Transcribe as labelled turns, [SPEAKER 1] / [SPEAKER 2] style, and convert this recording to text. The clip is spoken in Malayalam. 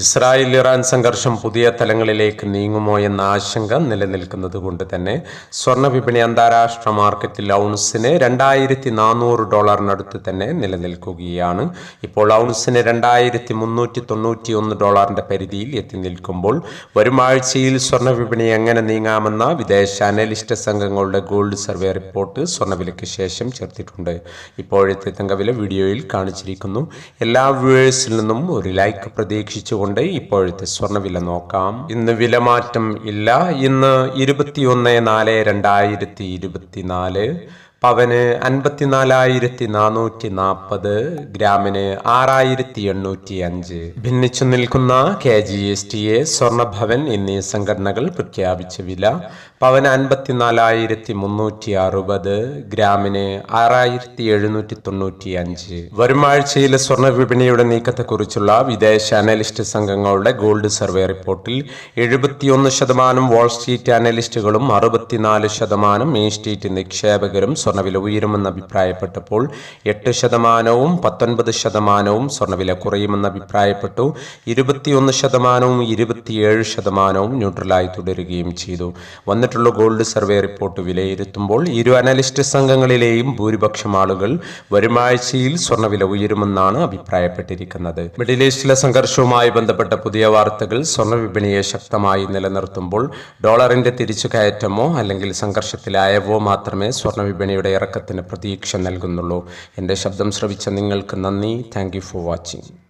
[SPEAKER 1] ഇസ്രായേൽ ഇറാൻ സംഘർഷം പുതിയ തലങ്ങളിലേക്ക് നീങ്ങുമോ എന്ന ആശങ്ക നിലനിൽക്കുന്നത് കൊണ്ട് തന്നെ സ്വർണ വിപണി അന്താരാഷ്ട്ര മാർക്കറ്റിൽ ഔൺസിന് രണ്ടായിരത്തി നാനൂറ് ഡോളറിനടുത്ത് തന്നെ നിലനിൽക്കുകയാണ്. ഇപ്പോൾ ഔൺസിന് രണ്ടായിരത്തി മുന്നൂറ്റി തൊണ്ണൂറ്റി ഒന്ന് ഡോളറിന്റെ പരിധിയിൽ എത്തി നിൽക്കുമ്പോൾ വരും ആഴ്ചയിൽ സ്വർണ വിപണി എങ്ങനെ നീങ്ങാമെന്ന വിദേശ അനലിസ്റ്റ് സംഘങ്ങളുടെ ഗോൾഡ് സർവേ റിപ്പോർട്ട് സ്വർണവിലയ്ക്ക് ശേഷം ചേർത്തിട്ടുണ്ട്. ഇപ്പോഴത്തെ തങ്കവില വീഡിയോയിൽ കാണിച്ചിരിക്കുന്നു. എല്ലാ വ്യൂവേഴ്സിൽ നിന്നും ഒരു ലൈക്ക് പ്രതീക്ഷിച്ചു കൊണ്ട് ഇപ്പോഴത്തെ സ്വർണവില നോക്കാം. ഇന്ന് വിലമാറ്റം ഇല്ല. ഇന്ന് ഇരുപത്തിയൊന്ന് നാല് രണ്ടായിരത്തി ഇരുപത്തിനാല്. പവന് അൻപത്തിനാലായിരത്തി നാനൂറ്റി നാൽപ്പത് ഗ്രാമിന് ആറായിരത്തി എണ്ണൂറ്റി അഞ്ച് ഭിന്നിച്ചു നിൽക്കുന്ന K G S T A Swarnabhavan എന്നീ സംഘടനകൾ പ്രഖ്യാപിച്ച വില പവന് അൻപത്തിനാലായിരത്തി മുന്നൂറ്റി അറുപത് ഗ്രാമിന് ആറായിരത്തി എഴുന്നൂറ്റി തൊണ്ണൂറ്റി അഞ്ച് വരുമാഴ്ചയിലെ സ്വർണ വിപണിയുടെ നീക്കത്തെക്കുറിച്ചുള്ള വിദേശ അനലിസ്റ്റ് സംഘങ്ങളുടെ ഗോൾഡ് സർവേ റിപ്പോർട്ടിൽ എഴുപത്തിയൊന്ന് ശതമാനം വാൾ സ്ട്രീറ്റ് അനലിസ്റ്റുകളും അറുപത്തിനാല് ശതമാനം മെയിൻ സ്ട്രീറ്റ് നിക്ഷേപകരും സ്വർണവില ഉയരുമെന്ന് അഭിപ്രായപ്പെട്ടപ്പോൾ എട്ട് ശതമാനവും പത്തൊൻപത് ശതമാനവും സ്വർണവില കുറയുമെന്ന് അഭിപ്രായപ്പെട്ടു. ഇരുപത്തിയൊന്ന് ശതമാനവും ഇരുപത്തിയേഴ് ശതമാനവും ന്യൂട്രലായി തുടരുകയും ചെയ്തു. വന്നിട്ടുള്ള ഗോൾഡ് സർവേ റിപ്പോർട്ട് വിലയിരുത്തുമ്പോൾ ഇരു അനലിസ്റ്റ് സംഘങ്ങളിലെയും ഭൂരിപക്ഷം ആളുകൾ വരുമാഴ്ചയിൽ സ്വർണവില ഉയരുമെന്നാണ് അഭിപ്രായപ്പെട്ടിരിക്കുന്നത്. മിഡിൽ ഈസ്റ്റിലെ സംഘർഷവുമായി ബന്ധപ്പെട്ട പുതിയ വാർത്തകൾ സ്വർണ വിപണിയെ ശക്തമായി നിലനിർത്തുമ്പോൾ ഡോളറിന്റെ തിരിച്ചു കയറ്റമോ അല്ലെങ്കിൽ സംഘർഷത്തിലായവോ മാത്രമേ സ്വർണ വിപണിയുടെ ഇറക്കത്തിന് പ്രതീക്ഷ നൽകുന്നുള്ളൂ. എന്റെ ശബ്ദം ശ്രവിച്ച നിങ്ങൾക്ക് നന്ദി. Thank for watching